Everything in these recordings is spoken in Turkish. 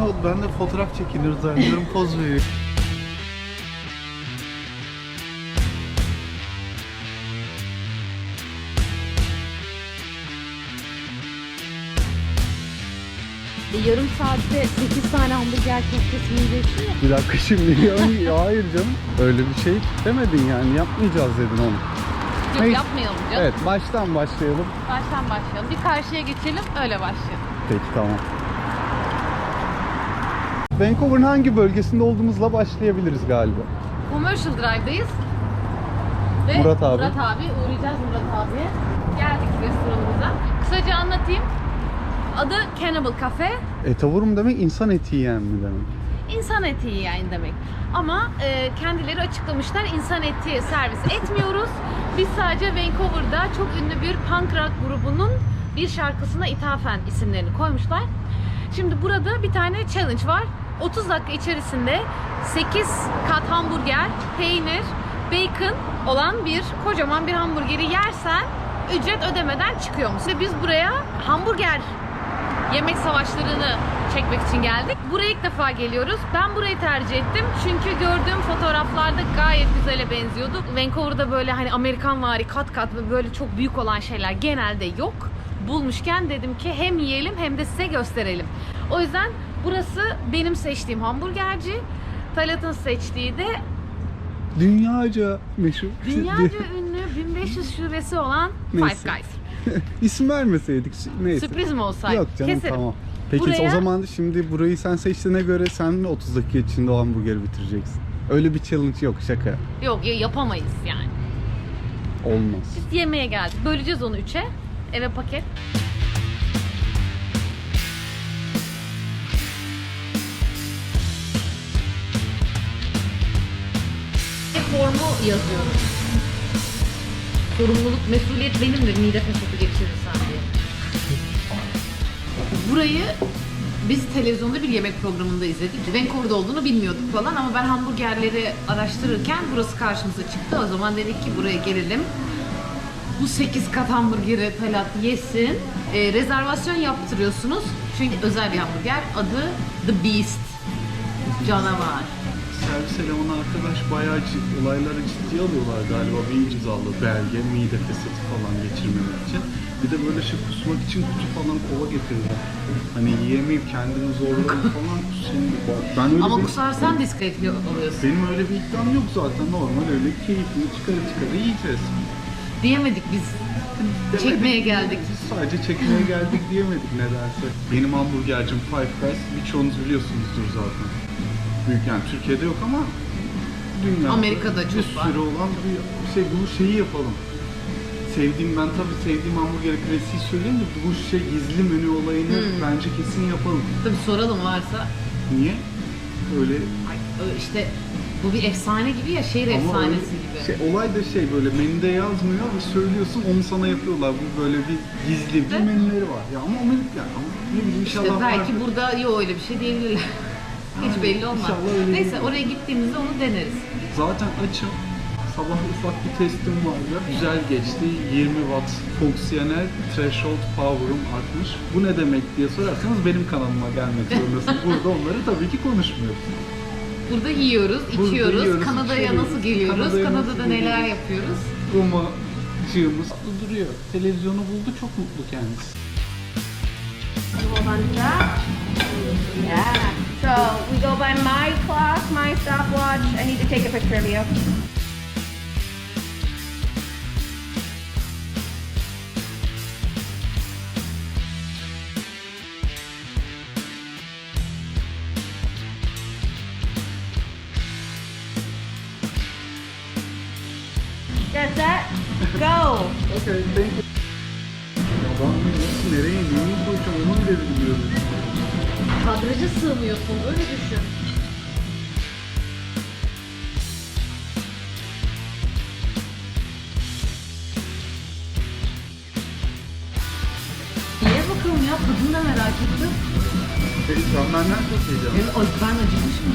Ne oldu? Ben de fotoğraf çekiniyoruz zannediyorum. Poz veriyor. E, yarım saatte 8 tane hamburger köftesi yiyeceksin ya. Bir dakika şimdi ya, hayır canım. Öyle bir şey demedin yani. Yapmayacağız dedin onu. Yok Neyse. yapmayalım canım. Evet baştan başlayalım. Baştan başlayalım. Bir karşıya geçelim öyle başlayalım. Peki tamam. Vancouver'ın hangi bölgesinde olduğumuzla başlayabiliriz galiba. Commercial Drive'dayız. Ve Murat abi. Murat abi. Uğrayacağız Murat abiye. Geldik restoranımıza. Kısaca anlatayım. Adı Cannibal Cafe. Etavurum demek insan eti yiyen mi demek? İnsan eti yiyen demek. Ama e, kendileri açıklamışlar insan eti servis etmiyoruz. Biz sadece Vancouver'da çok ünlü bir punk rock grubunun bir şarkısına ithafen isimlerini koymuşlar. Şimdi burada bir tane challenge var. 30 dakika içerisinde 8 kat hamburger, peynir, bacon olan bir kocaman bir hamburgeri yersen ücret ödemeden çıkıyor musun? Ve biz buraya hamburger yemek savaşlarını çekmek için geldik. Buraya ilk defa geliyoruz. Ben burayı tercih ettim. Çünkü gördüğüm fotoğraflarda gayet güzele benziyordu. Vancouver'da böyle hani Amerikan vari kat kat böyle çok büyük olan şeyler genelde yok. Bulmuşken dedim ki hem yiyelim hem de size gösterelim. O yüzden burası benim seçtiğim hamburgerci. Talat'ın seçtiği de Dünyaca meşhur. dünyaca ünlü 1500 şubesi olan Five Neyse. Guys. İsim vermeseydik. Neyse. Sürpriz mi olsaydı? Yok canım Keserim. tamam. Peki Buraya- o zaman şimdi burayı sen seçtiğine göre sen mi 30 dakika içinde o hamburgeri bitireceksin? Öyle bir challenge yok şaka. Yok ya yapamayız yani. Olmaz. Biz yemeğe geldik. Böleceğiz onu üçe. Eve paket. Formu yazıyoruz. Sorumluluk, mesuliyet benimdir mide fesatı geçirirsen diye. Burayı biz televizyonda bir yemek programında izledik. Vancouver'da olduğunu bilmiyorduk falan ama ben hamburgerleri araştırırken burası karşımıza çıktı. O zaman dedik ki buraya gelelim. Bu 8 kat hamburgeri Talat yesin. Ee, rezervasyon yaptırıyorsunuz. Çünkü özel bir hamburger. Adı The Beast. Canavar. Servis elemanı arkadaş bayağı cid- olayları ciddiye alıyorlar galiba. Bir imzalı belge, mide fesatı falan geçirmemek için. Bir de böyle şey kusmak için kutu falan kova getirirler. Hani yiyemeyip kendini zorlayıp falan kusayım. Ben öyle Ama bir- kusarsan diskalifiye oluyorsun. Benim öyle bir iddiam yok zaten. Normal öyle keyfini çıkarı çıkarı yiyeceğiz. Diyemedik biz. Çekmeye geldik. Biz sadece çekmeye geldik diyemedik nedense. Benim hamburgercim Five Guys birçoğunuz biliyorsunuzdur zaten. Büyük yani Türkiye'de yok ama dünyada Amerika'da çok bir var. sürü olan bir şey bu şeyi yapalım. Sevdiğim ben tabii sevdiğim hamburger klasiği söyleyeyim de bu şey gizli menü olayını Hmm. bence kesin yapalım. Tabii soralım varsa. Niye? Öyle Ay, ö- işte bu bir efsane gibi ya şehir Ama efsanesi öyle- gibi. Şey, olay da şey böyle menüde yazmıyor ve söylüyorsun onu sana yapıyorlar. Bu böyle bir gizli bir menüleri var. Ya ama Amerika yani ama ne bileyim İşte inşallah belki vardır. burada yok öyle bir şey diyebilirler. Hiç belli olmaz. İnşallah öyle Neyse oraya gittiğimizde onu deneriz. Zaten açım. Sabah ufak bir testim vardı. Güzel geçti. 20 watt fonksiyonel threshold power'ım artmış. Bu ne demek diye sorarsanız benim kanalıma gelmek zorundasınız. Burada onları tabii ki konuşmuyoruz. Burada yiyoruz, Burada içiyoruz. yiyoruz, Kanada'ya içiyoruz. nasıl geliyoruz? Kanada'ya nasıl Kanada'da neler geliyoruz? yapıyoruz? Romacığımız duruyor. Televizyonu buldu çok mutlu kendisi. Yeah. So we go by my clock, my stopwatch. I need to take a picture of you. Get set, go. Okay, thank you. Ya ben nasıl koyacağım onu bile bilmiyorum. Kadraja sığmıyorsun öyle düşün. Ye bakalım ya tadını da merak ettim. Şey, sen benden çok heyecanlı. Evet, ay ben acıkmışım.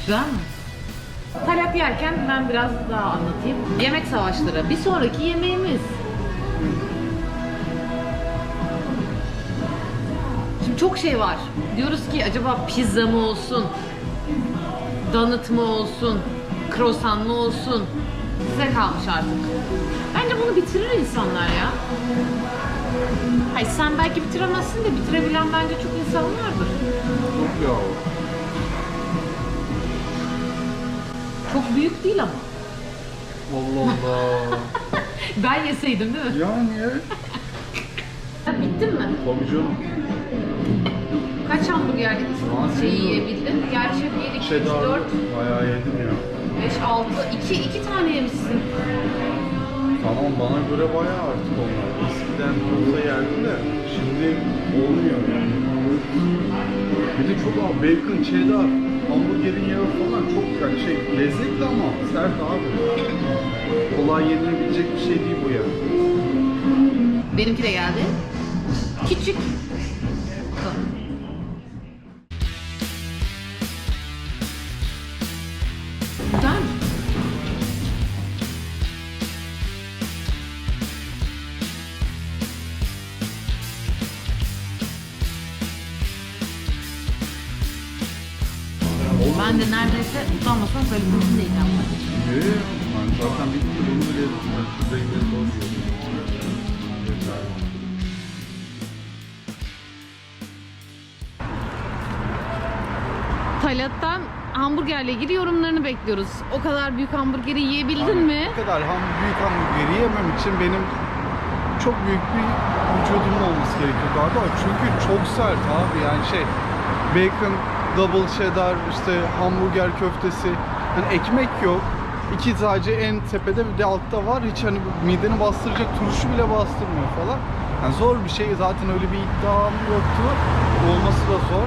Güzel mi? Talat yerken ben biraz daha anlatayım. Yemek savaşları. Bir sonraki yemeğimiz. Çok şey var. Diyoruz ki acaba pizza mı olsun? Donut mu olsun? Croissant mı olsun? Size kalmış artık. Bence bunu bitirir insanlar ya. Hayır sen belki bitiremezsin de bitirebilen bence çok insan vardır. Çok ya. Çok büyük değil ama. Allah Allah. Ben yeseydim değil mi? yani. Bittin mi? Tabii canım. Kaç hamburger an şeyi yiyebildin? Gerçi 1, 2, 3, Cheddar 4, bayağı yedim ya. 5, 6, 2, 2 tane yemişsin. Tamam bana göre bayağı artık onlar. Eskiden olsa yerdim de şimdi olmuyor yani. Bir de çok abi bacon, cheddar, hamburgerin yağı falan çok yani şey lezzetli ama sert abi. Kolay yenilebilecek bir şey değil bu ya. Benimki de geldi. Küçük. Ben de neredeyse utanmasam böyle mümkün değil yapmak. Ne? Ben zaten bir kilo bunu bile zengin zor yiyorum. Yeter. Talat'tan hamburgerle ilgili yorumlarını bekliyoruz. O kadar büyük hamburgeri yiyebildin Abi, mi? Bu kadar ham, büyük hamburgeri yemem için benim çok büyük bir vücudumun olması gerekiyor galiba. Çünkü çok sert abi yani şey bacon, double cheddar, işte hamburger köftesi. Hani ekmek yok. İki sadece en tepede bir de altta var. Hiç hani mideni bastıracak turşu bile bastırmıyor falan. Yani zor bir şey. Zaten öyle bir iddiam yoktu. Olması da zor.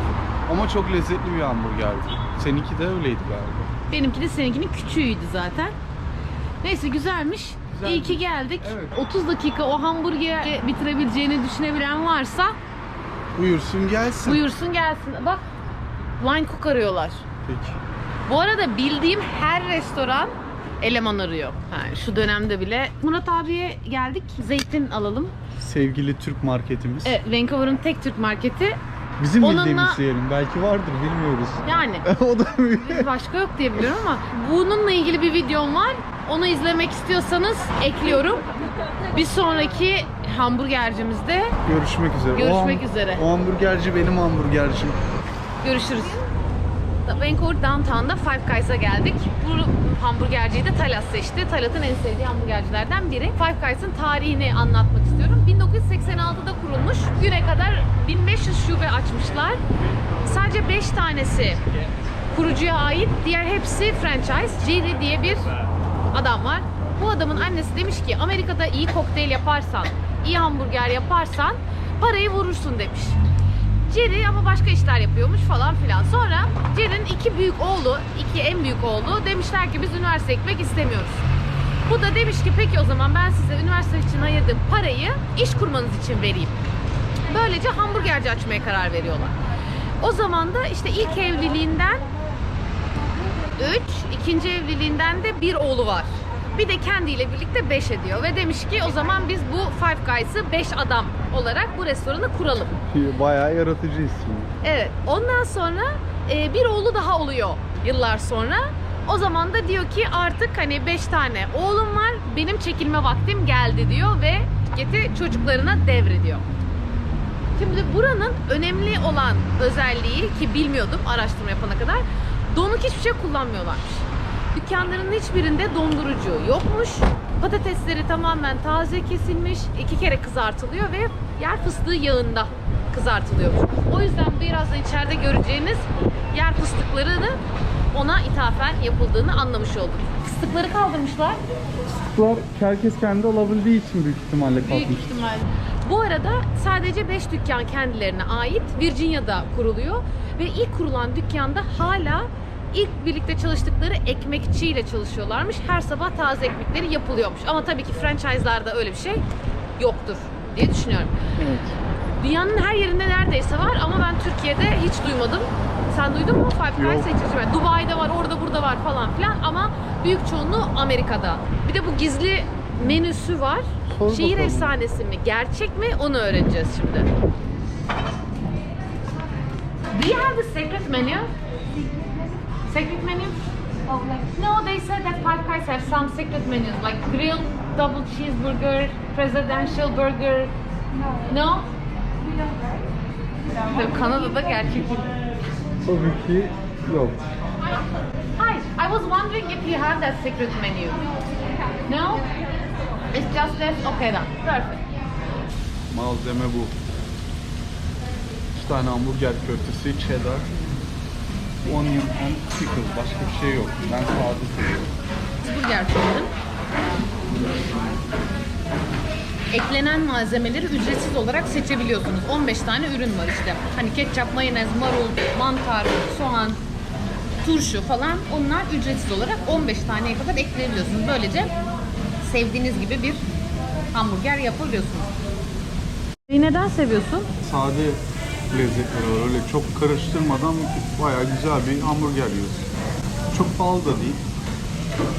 Ama çok lezzetli bir hamburgerdi. Seninki de öyleydi galiba. Benimki de seninkinin küçüğüydü zaten. Neyse güzelmiş. Güzel. İyi ki geldik. Evet. 30 dakika o hamburgeri bitirebileceğini düşünebilen varsa Buyursun gelsin. buyursun gelsin. Bak line cook arıyorlar. Peki. Bu arada bildiğim her restoran eleman arıyor. Ha, şu dönemde bile. Murat abiye geldik. Zeytin alalım. Sevgili Türk marketimiz. Evet, Vancouver'ın tek Türk marketi. Bizim Onunla- bildiğimiz diyelim. Belki vardır bilmiyoruz. Yani o da başka yok diye biliyorum ama bununla ilgili bir videom var. Onu izlemek istiyorsanız ekliyorum. Bir sonraki hamburgercimizde Görüşmek üzere. Görüşmek o üzere. O hamburgerci benim hamburgercim. Görüşürüz. Vancouver Downtown'da Five Guys'a geldik. Bu hamburgerciyi de Talat seçti. Talat'ın en sevdiği hamburgercilerden biri. Five Guys'ın tarihini anlatmak istiyorum. 1986'da kurulmuş. Güne kadar 1500 şube açmışlar. Sadece 5 tanesi kurucuya ait. Diğer hepsi franchise. Jerry diye bir adam var. Bu adamın annesi demiş ki Amerika'da iyi kokteyl yaparsan, iyi hamburger yaparsan parayı vurursun demiş. Jerry ama başka işler yapıyormuş falan filan. Sonra Jerry'nin iki büyük oğlu, iki en büyük oğlu demişler ki biz üniversite gitmek istemiyoruz. Bu da demiş ki peki o zaman ben size üniversite için ayırdığım parayı iş kurmanız için vereyim. Böylece hamburgerci açmaya karar veriyorlar. O zaman da işte ilk evliliğinden 3, ikinci evliliğinden de bir oğlu var. Bir de kendiyle birlikte 5 ediyor ve demiş ki o zaman biz bu Five Guys'ı 5 adam olarak bu restoranı kuralım. Bayağı yaratıcı isim. Evet. Ondan sonra e, bir oğlu daha oluyor yıllar sonra. O zaman da diyor ki artık hani 5 tane oğlum var. Benim çekilme vaktim geldi diyor ve şirketi çocuklarına devrediyor. Şimdi buranın önemli olan özelliği ki bilmiyordum araştırma yapana kadar donuk hiçbir şey kullanmıyorlarmış. Dükkanların hiçbirinde dondurucu yokmuş. Patatesleri tamamen taze kesilmiş, iki kere kızartılıyor ve yer fıstığı yağında kızartılıyormuş. O yüzden birazdan içeride göreceğiniz yer fıstıklarını ona ithafen yapıldığını anlamış olduk. Fıstıkları kaldırmışlar. Bunlar herkes kendi alabildiği için büyük ihtimalle Büyük kalkmış. ihtimal. Bu arada sadece 5 dükkan kendilerine ait. Virginia'da kuruluyor ve ilk kurulan dükkanda hala ilk birlikte çalıştıkları ekmekçiyle çalışıyorlarmış. Her sabah taze ekmekleri yapılıyormuş. Ama tabii ki franchise'larda öyle bir şey yoktur diye düşünüyorum. Evet. Dünyanın her yerinde neredeyse var ama ben Türkiye'de hiç duymadım. Sen duydun mu? Five Guys Yok. hiç. Dubai'de var, orada burada var falan filan ama büyük çoğunluğu Amerika'da. Bir de bu gizli menüsü var. Sor Şehir bakalım. efsanesi mi, gerçek mi onu öğreneceğiz şimdi. Do you have the secret menu? Secret menu? Oh, like No, they said that Five Guys have some secret menus like grilled double cheeseburger, presidential burger. no, No? we don't right. Kanada'da gerçek. Tabii ki yok. Hi, I was wondering if you have that secret menu. No? It's just that. Okay then. Perfect. Malzeme bu. İki tane hamburger köftesi, cheddar, onion and pickle. Başka bir şey yok. Ben sade seviyorum. Burger söyledim. Eklenen malzemeleri ücretsiz olarak seçebiliyorsunuz. 15 tane ürün var işte. Hani ketçap, mayonez, marul, mantar, soğan, turşu falan onlar ücretsiz olarak 15 taneye kadar ekleyebiliyorsunuz. Böylece sevdiğiniz gibi bir hamburger yapabiliyorsunuz. Neden seviyorsun? Sade lezzetleri var. Öyle çok karıştırmadan bayağı güzel bir hamburger yiyorsun. Çok pahalı da değil.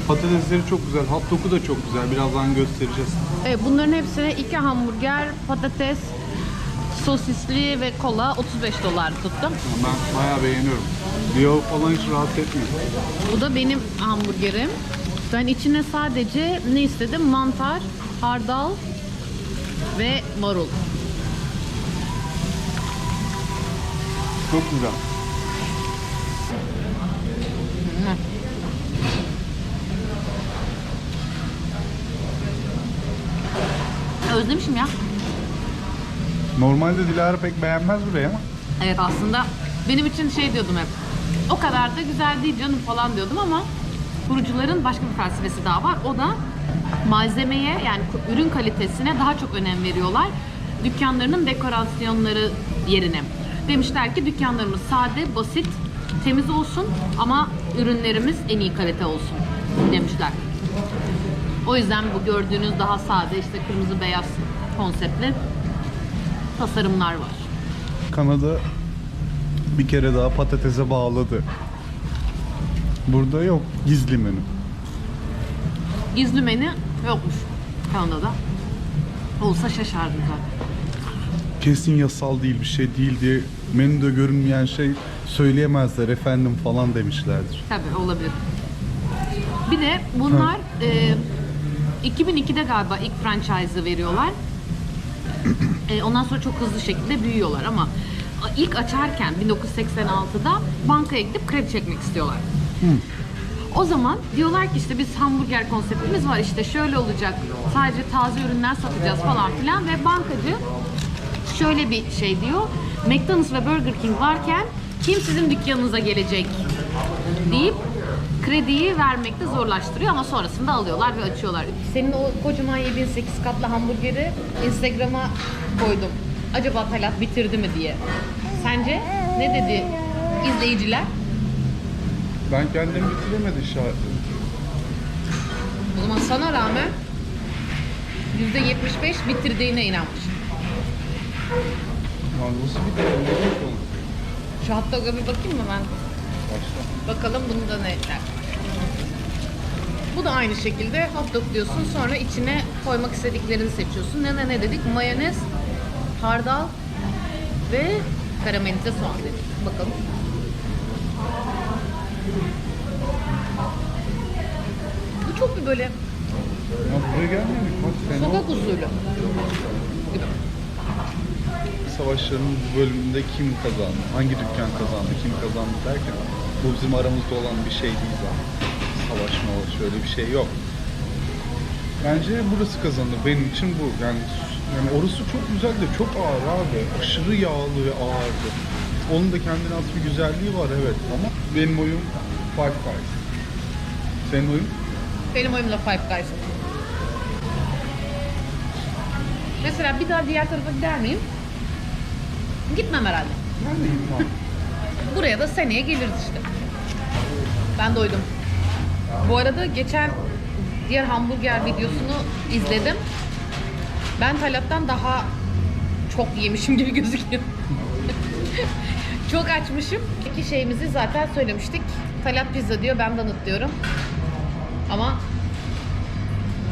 Patatesleri çok güzel. Hot dog'u da çok güzel. Birazdan göstereceğiz. Evet, bunların hepsine iki hamburger, patates, sosisli ve kola 35 dolar tuttu. Ben bayağı beğeniyorum. Diyor falan hiç rahatsız etmiyor. Bu da benim hamburgerim. Ben içine sadece ne istedim? Mantar, hardal ve marul. Çok güzel. Özlemişim ya. Normalde Dilara pek beğenmez burayı ama Evet aslında benim için şey diyordum hep. O kadar da güzel değil canım falan diyordum ama kurucuların başka bir felsefesi daha var. O da malzemeye yani ürün kalitesine daha çok önem veriyorlar. Dükkanlarının dekorasyonları yerine. Demişler ki dükkanlarımız sade, basit, temiz olsun ama ürünlerimiz en iyi kalite olsun demişler. O yüzden bu gördüğünüz daha sade işte kırmızı beyaz konseptli tasarımlar var. Kanada bir kere daha patatese bağladı. Burada yok gizli menü. Gizli menü yokmuş Kanada'da. Olsa şaşardım zaten. Kesin yasal değil bir şey değil diye menüde görünmeyen şey söyleyemezler efendim falan demişlerdir. Tabii olabilir. Bir de bunlar e, 2002'de galiba ilk franchise'ı veriyorlar. E, ondan sonra çok hızlı şekilde büyüyorlar ama ilk açarken 1986'da bankaya gidip kredi çekmek istiyorlar. O zaman diyorlar ki işte biz hamburger konseptimiz var işte şöyle olacak sadece taze ürünler satacağız falan filan ve bankacı şöyle bir şey diyor. McDonald's ve Burger King varken kim sizin dükkanınıza gelecek deyip krediyi vermekte zorlaştırıyor ama sonrasında alıyorlar ve açıyorlar. Senin o kocaman yediğin 8 katlı hamburgeri Instagram'a koydum. Acaba Talat bitirdi mi diye. Sence ne dedi izleyiciler? Ben kendim bitiremedi işaretledim. O zaman sana rağmen %75 bitirdiğine inanmış. Lan nasıl bitiremedi? Şu hot dog'a bir bakayım mı ben? Başla. Bakalım bunda ne ekler. Bu da aynı şekilde hot dog diyorsun. Sonra içine koymak istediklerini seçiyorsun. Ne ne ne dedik? Mayonez, hardal ve karamelize soğan dedik. Bakalım. Bu çok bir böyle Ya buraya gelmedik. Bak fena sokak usulü gibi. savaşların bu bölümünde kim kazandı, hangi dükkan kazandı, kim kazandı derken bu bizim aramızda olan bir şey değil zaten. Savaşma şöyle bir şey yok. Bence burası kazandı. Benim için bu. Yani yani orası çok güzel de çok ağır abi. Aşırı yağlı ve ağırdı. Onun da kendine has bir güzelliği var evet ama benim oyum Five Guys. Senin oyun? Benim oyumla Five Guys. Mesela bir daha diğer tarafa gider miyim? Gitmem herhalde. Ben de gitmem. Buraya da seneye geliriz işte. Ben doydum. Bu arada geçen diğer hamburger videosunu izledim. Ben Talat'tan daha çok yemişim gibi gözüküyor. çok açmışım. İki şeyimizi zaten söylemiştik. Talat pizza diyor, ben donut diyorum. Ama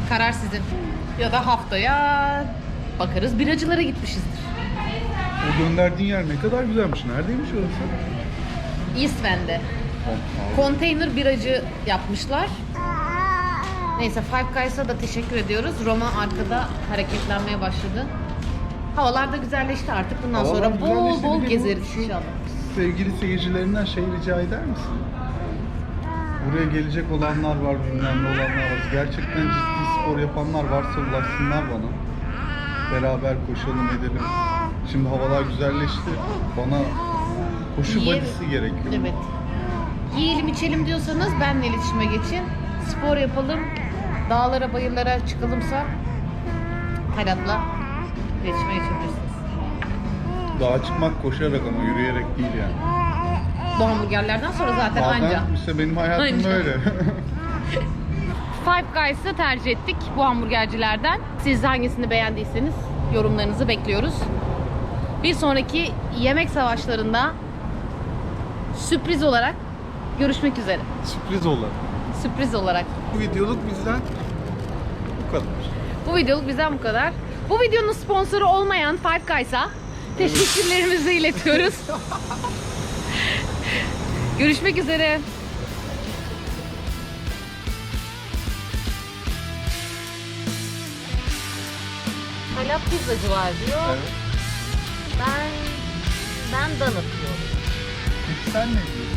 karar sizin. Ya da haftaya bakarız biracılara gitmişizdir. O gönderdiğin yer ne kadar güzelmiş. Neredeymiş orası? Eastwend'de. Oh, Konteyner biracı yapmışlar. Neyse Five Guys'a da teşekkür ediyoruz. Roma arkada hareketlenmeye başladı. Havalar da güzelleşti artık. Bundan Havalar sonra bol güzelleşti. bol Bir de bu gezeriz şu inşallah. Sevgili seyircilerinden şey rica eder misin? Buraya gelecek olanlar var, bilmem ne olanlar var. Gerçekten ciddi spor yapanlar varsa ulaşsınlar bana. Beraber koşalım edelim. Şimdi havalar güzelleşti. Bana koşu Yiyelim. badisi gerekiyor. Evet. Yiyelim içelim diyorsanız benle iletişime geçin. Spor yapalım. Dağlara bayırlara çıkalımsa Hayrat'la iletişime geçebilirsiniz. Dağa çıkmak koşarak ama yürüyerek değil yani. Bu hamburgerlerden sonra zaten anca. Bazen işte benim hayatım Anca. böyle. Five Guys'ı tercih ettik bu hamburgercilerden. Siz hangisini beğendiyseniz yorumlarınızı bekliyoruz. Bir sonraki yemek savaşlarında sürpriz olarak görüşmek üzere. Sürpriz olur. Sürpriz olarak. Bu videoluk bizden bu kadar. Bu videoluk bizden bu kadar. Bu videonun sponsoru olmayan Five Guys'a teşekkürlerimizi iletiyoruz. Görüşmek üzere. Hala pizzacı var diyor. Evet. Ben ben donut diyorum. Peki sen ne diyorsun?